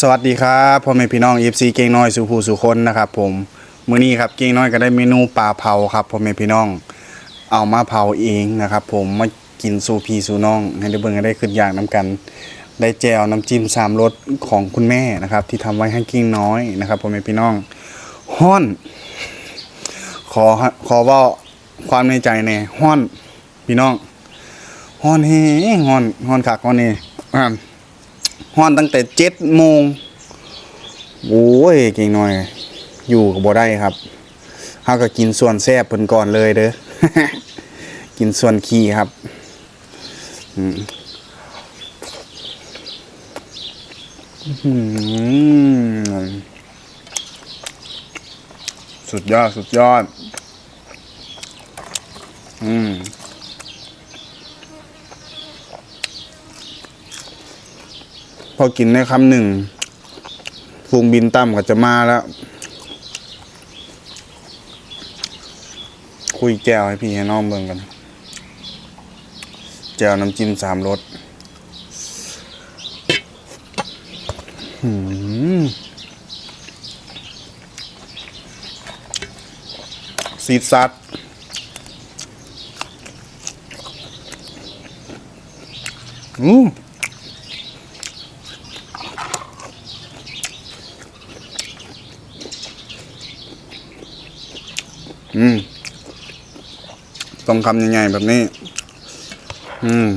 สวัสดีครับพ่อแม่พี่น้อง FC เก่งน้อยสุภูสุคนนะครับผมมื้อนี้ครับเก่งน้อยก็ได้เมนูปลาเผาครับพ่อแม่พี่น้อง เอามาเผาเองนะครับ ผมมากินสู่พี่สู่น้อง ให้ได้เบิ่งได้ขึ้นอย่างน้ำกัน ได้แจวน้ำจิ้มสามรสของคุณแม่นะครับ ที่ทำไว้ให้เก่งน้อยนะครับพ่อแม่พี่น้องฮ้อน ขอขอว่าความในใจแน่ฮ้อนพี่น้องฮ้อนแฮงฮ้อนฮ้อนคักฮ้อนนี่ อ่าฮ้อนตั้งแต่เจ็ดโมงโอ้ยเก่งหน่อย อยู่กับบ่ได้ครับเฮาก็กินส่วนแซ่บเพิ่นก่อนเลยเด้อกินส่วนขี้ครับอืมสุดยอด สุดยอด อืม พอกินได้คำหนึ่งฟูงบินต่ำก็จะมาแล้ว คุยแจวให้พี่ให้น้องเบิ่งกันแจวน้ำจิ้มสามรสหืมซีดซัดอู้ อืม ต้องคำยังไงแบบนี้ อืม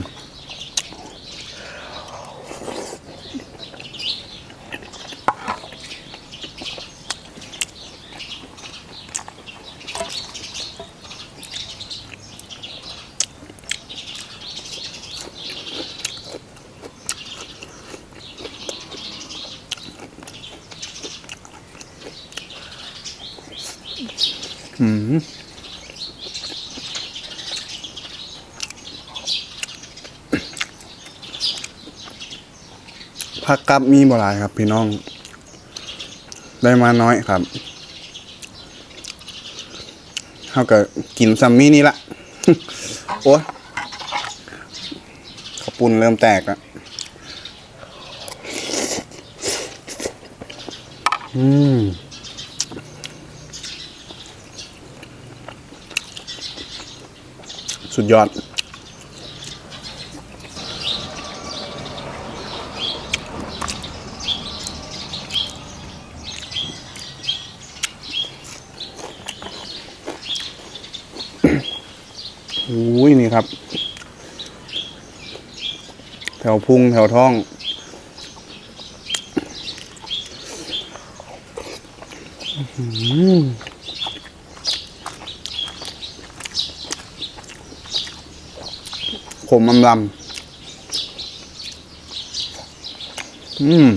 อืมผักกับมีบ่หลายครับ พี่น้อง ได้มาน้อยครับเท่ากับกินซัมมี่นี่ละโอ้ขาวปุ่นเริ่มแตกแล้วอืม สุดยอด อุ้ยนี่ครับ แถวพุงแถวท้องอื้อหือ ขมอำลำอืม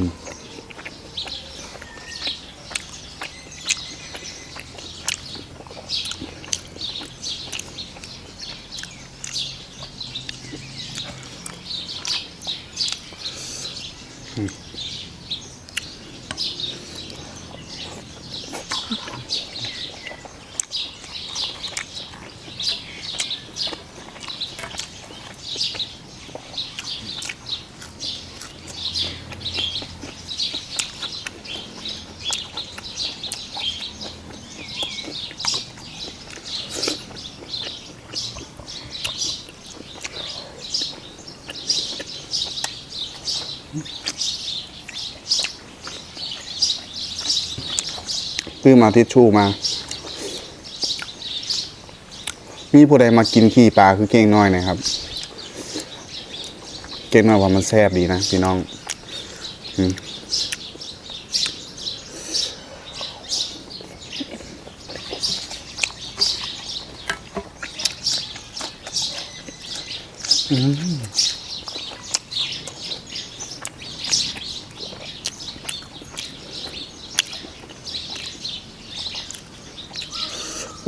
ซื้อมาทิชชู่มา มีผู้ใดมากินขี้ปลาคือเก่งน้อยนะครับ เก่งน้อยว่ามันแซ่บดีนะพี่น้องอืม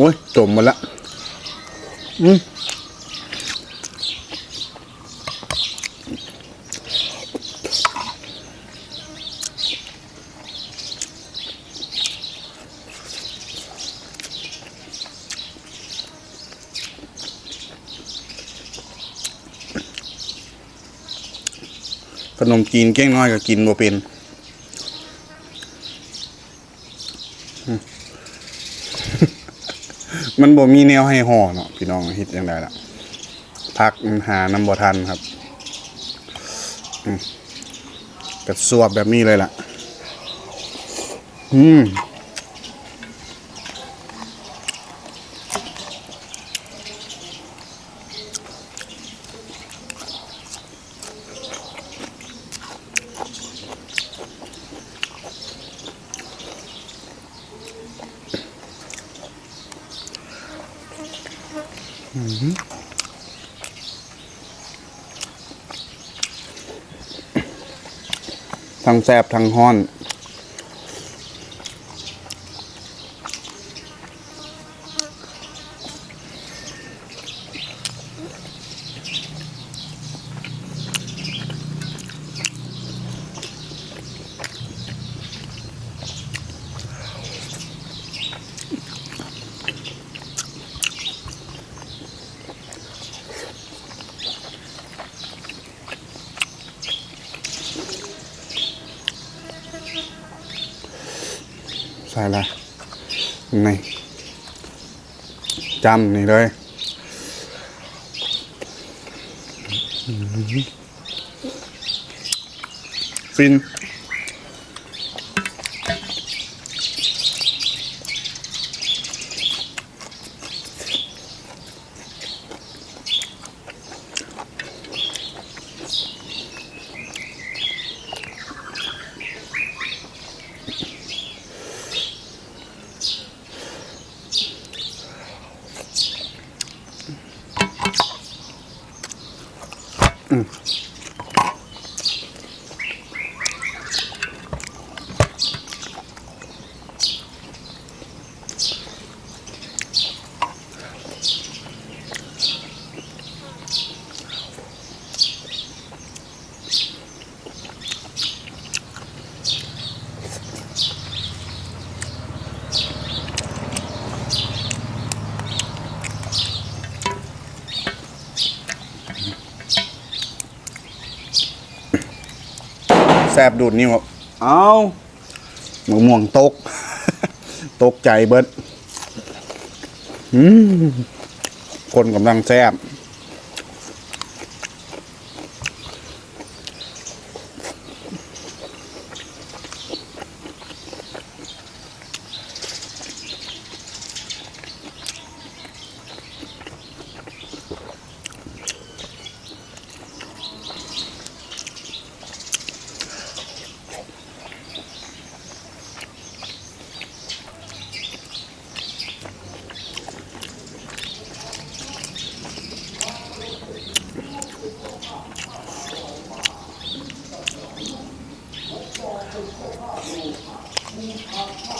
อ้ยจมหมดละอืมขนมจีนแก้งน้อยก็กินบ่เป็น มันบ่มีแนวให้ห่อเนาะพี่น้องเฮ็ดจังไดล่ะพักมันหาน้ำบ่ทันครับกระสวบแบบนี้เลยล่ะ อืม ทั้งแซบทั้งห้อน ใส่ละนี่จำนี่เลยฟิน হুম แซบดูดนิ้วครับเอามะม่วงตก ตกใจเบิดอืมคนกำลังแซบ แ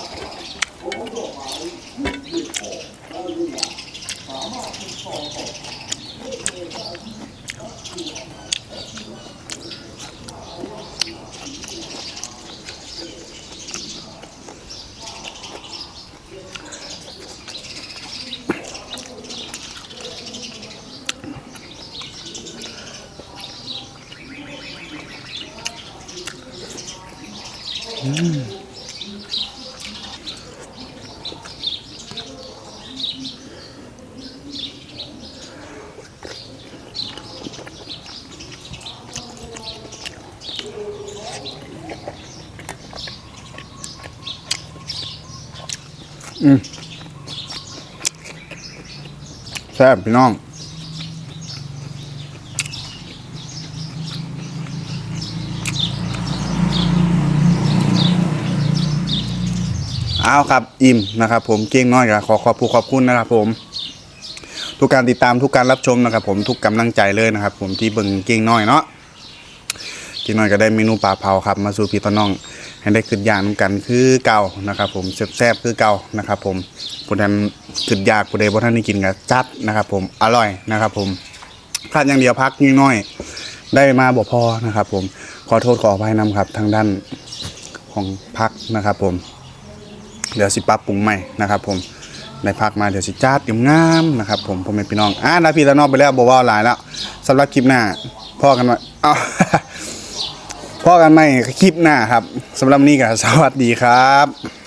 ซบพี่น้องเอาครับอิ่มนะครับ ผมเก้งน้อยครับขอขอบคุณขอบคุณนะครับ ผม ทุกการติดตามทุกการรับชมนะครับ ผมทุกกำลังใจเลยนะครับ ผมที่เบิ่งเก้งน้อยเนาะเก้งน้อยก็ได้เมนูปลาเผาครับ มาสู่พี่ต้นน้อง ให้ได้ขึ้นยางนำกันคือเก่านะครับ ผมแซ่บๆคือเก่านะครับ ผมผู้ใดขึ้นยากผู้ใดบ่ท่านได้กินก็จัดนะครับ ผมอร่อยนะครับ ผมพลาดอย่างเดียวพักนิดหน้อย ได้มาบ่พอนะครับ ผมขอโทษขออภัยนำครับ ทางด้านของพักนะครับ ผม เดี๋ยวสิปรับปรุงใหม่นะครับ ผมได้พักมาเดี๋ยวสิจัดงามนะครับ ผมผมเป็นพี่น้องอ่านาพี่ตะนอกไปแล้วบอกว่าหลายแล้วสำหรับคลิปหน้าพ่อกันว่าอ้าว พ่อกันใหม่คลิปหน้าครับสำหรับนนี้ก็สวัสดีครับ